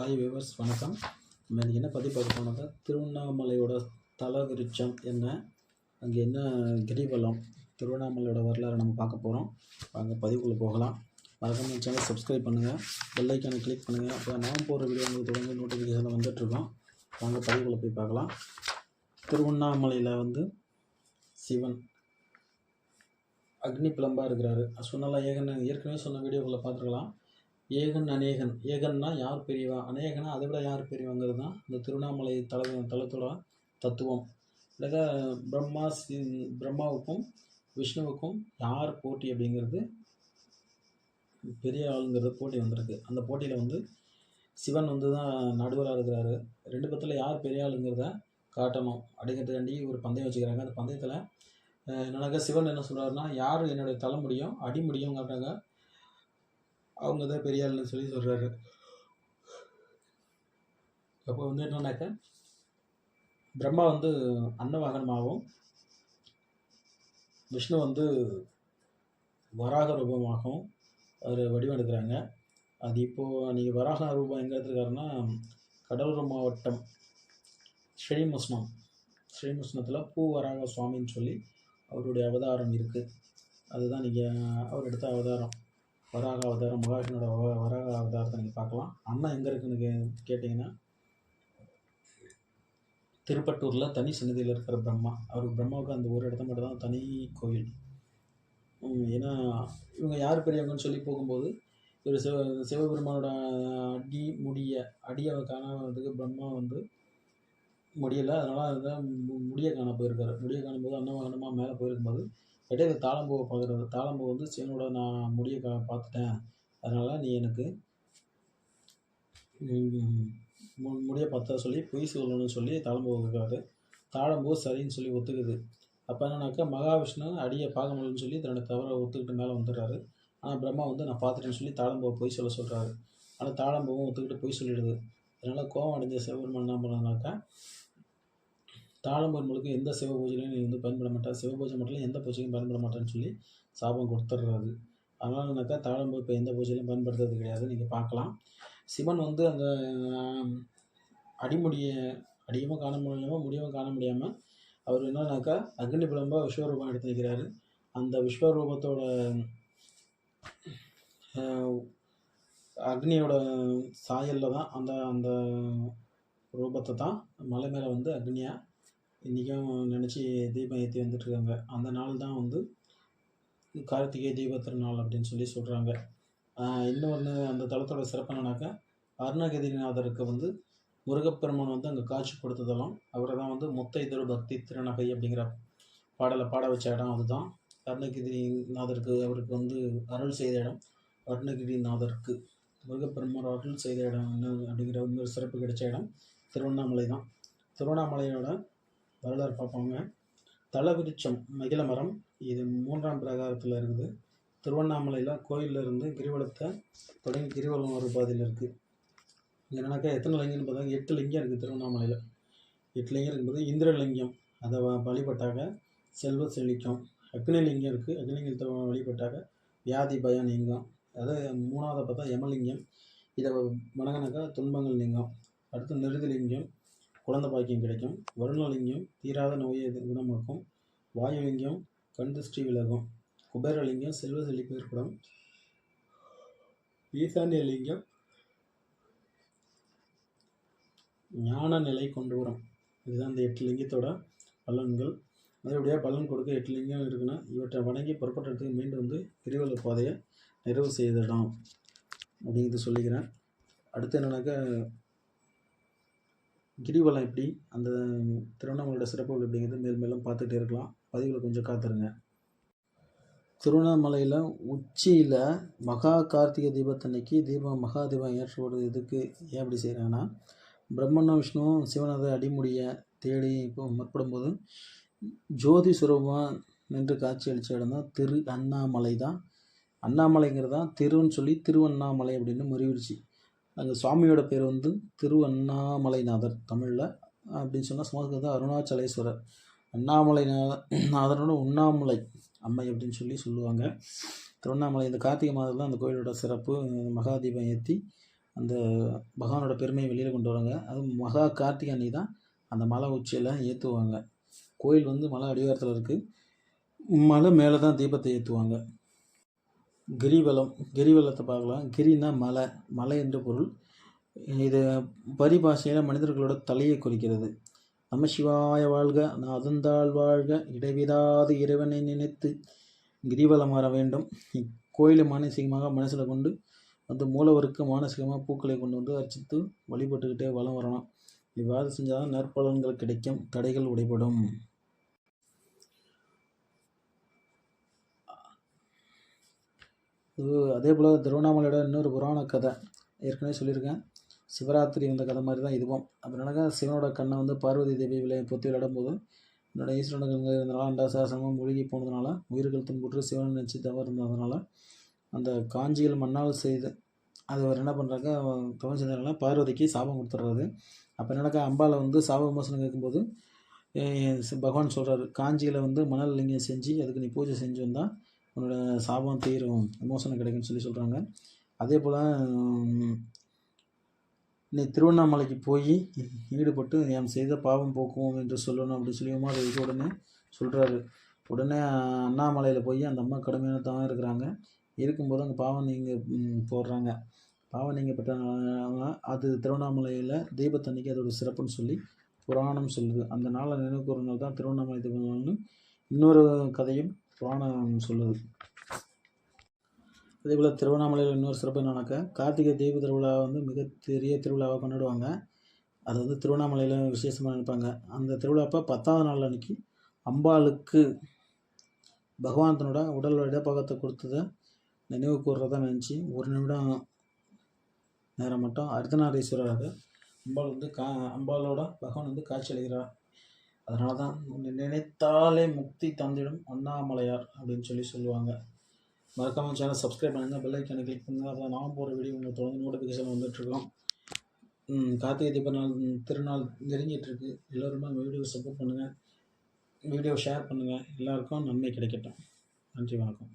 Hi viewers வணக்கம். நம்ம இன்றைக்கி என்ன பதிவு பார்க்க போனோம்னா திருவண்ணாமலையோட தல விருட்சம் என்ன? அங்கே என்ன கிரிவலம்? திருவண்ணாமலையோட வரலாறு நம்ம பார்க்க போகிறோம் அங்கே பதிவுக்குள்ளே போகலாம். மறக்காம சேனல் சப்ஸ்கிரைப் பண்ணுங்கள் பெல்லைக்கானை கிளிக் பண்ணுங்கள் அப்போ நான் போகிற வீடியோ உங்களுக்கு தொடர்ந்து நோட்டிஃபிகேஷன் வந்துட்டுருக்கோம் வாங்க பதிவுக்குள்ளே போய் பார்க்கலாம். திருவண்ணாமலையில் வந்து சிவன் அக்னி பிளம்பாக இருக்கிறாரு. சொன்னால ஏகன ஏற்கனவே சொன்ன வீடியோக்களை பார்த்துருக்கலாம். ஏகன் அநேகன். ஏகன்னா யார் பெரியவா? அநேகனா அதை விட யார் பெரியவங்கிறது தான் இந்த திருவண்ணாமலை தல தலத்தோட தத்துவம். இல்லை பிரம்மா சி பிரம்மாவுக்கும் விஷ்ணுவுக்கும் யார் போட்டி அப்படிங்கிறது பெரிய ஆளுங்கிறது போட்டி வந்திருக்கு. அந்த போட்டியில் வந்து சிவன் வந்து தான் நடுவராக இருக்கிறாரு. ரெண்டு பக்கத்தில் யார் பெரிய ஆளுங்கிறத காட்டணும். அப்படிங்கிறதாண்டி ஒரு பந்தயம் வச்சுக்கிறாங்க. அந்த பந்தயத்தில் என்னன்னாக்கா சிவன் என்ன சொல்கிறாருன்னா யார் என்னுடைய தலை முடியும் அடி முடியும் அவங்க தான் பெரிய ஆளுன்னு சொல்லி சொல்கிறாரு அப்போ வந்து என்னன்னாக்கா பிரம்மா வந்து அன்னவாகனமாகவும் விஷ்ணு வந்து வராக ரூபமாகவும் ஒரு வடிவம் எடுக்கிறாங்க அது இப்போது நீங்கள் வராக ரூபம் எங்கே எடுத்துருக்காருன்னா கடலூர் மாவட்டம் ஸ்ரீமுஷ்ணம் ஸ்ரீமுஷ்ணத்தில் பூ வராக சுவாமின்னு சொல்லி அவருடைய அவதாரம் இருக்குது அதுதான் நீங்கள் அவர் எடுத்த அவதாரம். வராக அவதாரம் மகாவிஷ்ணுவோட வராக அவதாரத்தை நீங்கள் பார்க்கலாம். அண்ணா எங்கே இருக்குன்னு கே கேட்டிங்கன்னா திருப்பட்டூரில் தனி சன்னதியில் இருக்கிற பிரம்மா. அவருக்கு பிரம்மாவுக்கு அந்த ஒரு இடத்த மட்டும் தான் தனி கோயில் ஏன்னா இவங்க யார் பெரியவங்கன்னு சொல்லி போகும்போது இவர் சிவ சிவபெருமானோட அடி முடிய அடியை காணாததுக்கு பிரம்மா வந்து முடியலை. அதனால் அதுதான் மு- முடிய காண போயிருக்காரு. முடிய காணும்போது அன்னவாகனமாக மேலே போயிருக்கும்போது இடையில தாளம்பூவை பார்க்குறது தாளம்பூ வந்து சீனோட நான் முடிய கா பார்த்துட்டேன் அதனால் நீ எனக்கு மு- முடிய பார்த்தா சொல்லி பொய் சொல்லணும்னு சொல்லி தாளம்பூ இருக்கிறாரு தாளம்பூ சரின்னு சொல்லி ஒத்துக்குது. அப்போ என்னன்னாக்கா மகாவிஷ்ணு அடியை பார்க்க முடியலன்னு சொல்லி தன்னோட தவறை ஒத்துக்கிட்டு மேலே வந்துடுறாரு. ஆனால் பிரம்மா வந்து நான் பார்த்துட்டேன்னு சொல்லி தாளம்பூவை பொய் சொல்ல சொல்கிறாரு ஆனால் தாளம்பூவும் ஒத்துக்கிட்டு பொய் சொல்லிடுது. அதனால் கோவம் அடைஞ்ச சிவபெருமான் என்ன பண்ணுறதுனாக்கா தாளம்பூர் முழுக்க எந்த சிவ பூஜையிலையும் நீ வந்து பயன்பட மாட்டா சிவ பூஜை மட்டும் எந்த பூஜையும் பயன்பட மாட்டேன்னு சொல்லி சாபம் கொடுத்துட்றாரு அதனாலனாக்கா தாழம்பு இப்போ எந்த பூஜையிலையும் பயன்படுத்துறது கிடையாது. நீங்கள் பார்க்கலாம். சிவன் வந்து அந்த அடிமுடியை அடியவும் காண முடியாமல் முடியவும் காண முடியாமல் அவர் என்னன்னாக்கா அக்னி பிளம்பாக விஸ்வரூபம் எடுத்து நிற்கிறாரு அந்த விஸ்வரூபத்தோட அக்னியோட சாயலில் தான் அந்த அந்த ரூபத்தை தான் மலை மேலே வந்து அக்னியாக இன்றைக்கும் நினச்சி தீபம் ஏற்றி வந்துட்டுருக்காங்க. அந்த நாள் தான் வந்து கார்த்திகை தீப திருநாள் அப்படின்னு சொல்லி சொல்கிறாங்க இன்னொன்று அந்த தலத்தோட சிறப்புனாக்கா அருணகிரிநாதருக்கு வந்து முருகப்பெருமான் வந்து அங்கே காட்சி கொடுத்ததெல்லாம் அவரை தான் வந்து முத்தைதரு பக்தி திருநகை அப்படிங்கிற பாடலை பாட வச்ச இடம் அதுதான். அருணகிரிநாதருக்கு அவருக்கு வந்து அருள் செய்த இடம் அருணகிரிநாதருக்கு. முருகப்பெருமான் அருள் செய்த இடம் என்ன அப்படிங்கிற இன்னொரு சிறப்பு கிடைச்ச இடம் திருவண்ணாமலை தான். திருவண்ணாமலையோட வரலாறு பார்ப்போங்க. தலவிருச்சம் மகிழ மரம் இது மூன்றாம் பிரகாரத்தில் இருக்குது. திருவண்ணாமலையில் கோயிலில் இருந்து கிரிவலத்தை தொடங்கி கிரிவலம் ஒரு பாதையில் இருக்குது என்னன்னாக்கா எத்தனை லிங்கம்னு பார்த்தா எட்டு லிங்கம் இருக்குது திருவண்ணாமலையில். எட்டு லிங்கம் இருக்கும்போது இந்திரலிங்கம் அதை வழிபட்டாக செல்வ செழிக்கும். அக்னிலிங்கம் இருக்குது அக்னிலிங்கத்தை வழிபட்டாக வியாதி பயம் நீங்கும். அதாவது மூணாவது பார்த்தா யமலிங்கம் இதை வணங்கினாக்கா துன்பங்கள் நீங்கும். அடுத்து நிருதிலிங்கம் குழந்தை பாக்கியம் கிடைக்கும். வருணலிங்கம் தீராத நோயை குணமாக்கும். வாயுலிங்கம் கண் திருஷ்டி விலகும். குபேரலிங்கம் செல்வ செழிப்பு ஏற்படும். ஈசானிய லிங்கம் ஞான நிலை கொண்டு வரும். இதுதான் இந்த எட்டு லிங்கத்தோட பலன்கள். மறுபடியாக பலன் கொடுக்க எட்டு லிங்கம் இருக்குன்னா இவற்றை வணங்கி புறப்பட்டதுக்கு மீண்டும் வந்து கிரிவல பாதையை நிறைவு செய்திடலாம். அப்படிங்கிறது சொல்லிக்கிறேன். அடுத்து என்னன்னாக்கா கிரிவலம் எப்படி? அந்த திருவண்ணாமலையோட சிறப்புகள் எப்படிங்கிறது மேலும் மேலும் பார்த்துட்டே இருக்கலாம். பதிவில் கொஞ்சம் காத்துருங்க. திருவண்ணாமலையில் உச்சியில் மகா கார்த்திகை தீபத்தன்னைக்கு தீபம் மகா தீபம் ஏற்றப்படுறது எதுக்கு? ஏன் அப்படி செய்கிறாங்கன்னா பிரம்மனும் விஷ்ணுவும் சிவனது அடிமுடியை தேடி இப்போ முற்படும்போது ஜோதி சுரூபமாக நின்று காட்சி அளித்த இடம் தான் திரு அண்ணாமலை தான். அண்ணாமலைங்கிறது தான் திருன்னு சொல்லி திருவண்ணாமலை அப்படின்னு முறிவிடுச்சு. அங்கே சுவாமியோட பேர் வந்து திருவண்ணாமலைநாதர் தமிழில். அப்படின்னு சொன்னால் சமஸ்கிருதம் அருணாச்சலேஸ்வரர். அண்ணாமலை நா- நாதரோட உண்ணாமலை அம்மை அப்படின்னு சொல்லி சொல்லுவாங்க. திருவண்ணாமலை இந்த கார்த்திகை மாதத்தில் அந்த கோயிலோட சிறப்பு மகாதீபம் ஏற்றி அந்த பகவானோட பெருமையை வெளியில் கொண்டு வராங்க. அதுவும் மகா கார்த்திகை அன்னைக்கு தான் அந்த மலை உச்சியில் ஏற்றுவாங்க கோயில் வந்து மலை அடிவாரத்தில் இருக்குது மலை மேலே தான் தீபத்தை ஏற்றுவாங்க கிரிவலம் கிரிவலத்தை பார்க்கலாம். கிரினா மலை மலை என்று பொருள். இது பரிபாஷையில் மனிதர்களோட தலையை குறிக்கிறது. நம சிவாய வாழ்க நாதந்தாள் வாழ்க இடைவிடாது இறைவனை நினைத்து கிரிவலம் வர வேண்டும். இக்கோயிலை மானசீகமாக மனசில் கொண்டு வந்து மூலவருக்கு மானசீகமாக பூக்களை கொண்டு வந்து அர்ச்சித்து வழிபட்டுக்கிட்டே வலம் வரணும். இவ்வாறு செஞ்சால் தான் நற்பலன்கள் கிடைக்கும் தடைகள் உடைபடும். இது அதே போல் திருவண்ணாமலையோட இன்னொரு புராண கதை ஏற்கனவே சொல்லியிருக்கேன். சிவராத்திரி வந்த கதை மாதிரி தான் இதுவும். அப்புறம் என்னக்கா சிவனோட கண்ணை வந்து பார்வதி தேவி விளைய பொத்தி விளையாடும் போது என்னோட ஈஸ்வரன கங்கை இருந்தனால அண்டாசாசனமும் மூழ்கி போனதுனால உயிர்கள் துன்புற்று சிவன் நினச்சி தவறு இருந்ததுனால அந்த காஞ்சிகள் மண்ணால் செய்து அது அவர் என்ன பண்ணுறாங்க தவம் செஞ்சதுனால பார்வதிக்கு சாபம் கொடுத்துட்றாரு. அப்போ என்னக்கா அம்பாவை வந்து சாப விமோசனம் கேட்கும்போது பகவான் சொல்கிறாரு காஞ்சியில் வந்து மணல் லிங்கம் செஞ்சு அதுக்கு நீ பூஜை செஞ்சு வந்தால் உன்னோட சாபம் தீரும் விமோசனம் கிடைக்கும்னு சொல்லி சொல்கிறாங்க அதே போல் நீ திருவண்ணாமலைக்கு போய் ஈடுபட்டு என் செய்த பாவம் போக்குவோம் என்று சொல்லணும் அப்படின்னு சொல்லி உமாதேவிக்கு உடனே சொல்கிறாரு உடனே அண்ணாமலையில் போய் அந்த அம்மா கடுமையான தான் இருக்கிறாங்க. இருக்கும்போது அந்த பாவம் நீங்கள் போடுறாங்க. பாவம் நீங்கள் பெற்ற அது திருவண்ணாமலையில் தீபத்தன்னைக்கு அதோட சிறப்புன்னு சொல்லி புராணம் சொல்லுது. அந்த நாளை நினைவு கூறுனால் நாள் தான் திருவண்ணாமலை தீப இன்னொரு கதையும் புராணம் சொல்லுது. அதே போல் திருவண்ணாமலையில் இன்னொரு சிறப்பு என்னன்னாக்கா கார்த்திகை தீப திருவிழா வந்து மிகப்பெரிய திருவிழாவாக கொண்டாடுவாங்க. அது வந்து திருவண்ணாமலையில் விசேஷமாக நினைப்பாங்க. அந்த திருவிழா அப்போ பத்தாவது நாள் அன்னைக்கு அம்பாளுக்கு பகவான் தன்னோட உடல் இடப்பாகத்தை கொடுத்ததை நினைவு கூறுறதா நினச்சி ஒரு நிமிடம் நேரம் மட்டும் அர்த்தநாரீஸ்வரராக அம்பாள் வந்து கா அம்பாளோட பகவான் வந்து காட்சி அளிக்கிறார். அதனால தான் நினைத்தாலே முக்தி தந்திடும் அண்ணாமலையார் அப்படின்னு சொல்லி சொல்லுவாங்க. மறக்காமல் சேனல் சப்ஸ்கிரைப் பண்ணுங்கள் பெல்லைக்கான கிளிக் பண்ணுங்கள் அதான் நான் போகிற வீடியோ உங்களுக்கு தொடர்ந்து நோட்டிஃபிகேஷன் வந்துட்டுருக்கோம். கார்த்திகை தீப நாள் திருநாள் நெருங்கிட்டுருக்கு. எல்லோருமே வீடியோ சப்போர்ட் பண்ணுங்கள் வீடியோ ஷேர் பண்ணுங்கள் எல்லாருக்கும் நன்மை கிடைக்கட்டும். நன்றி வணக்கம்.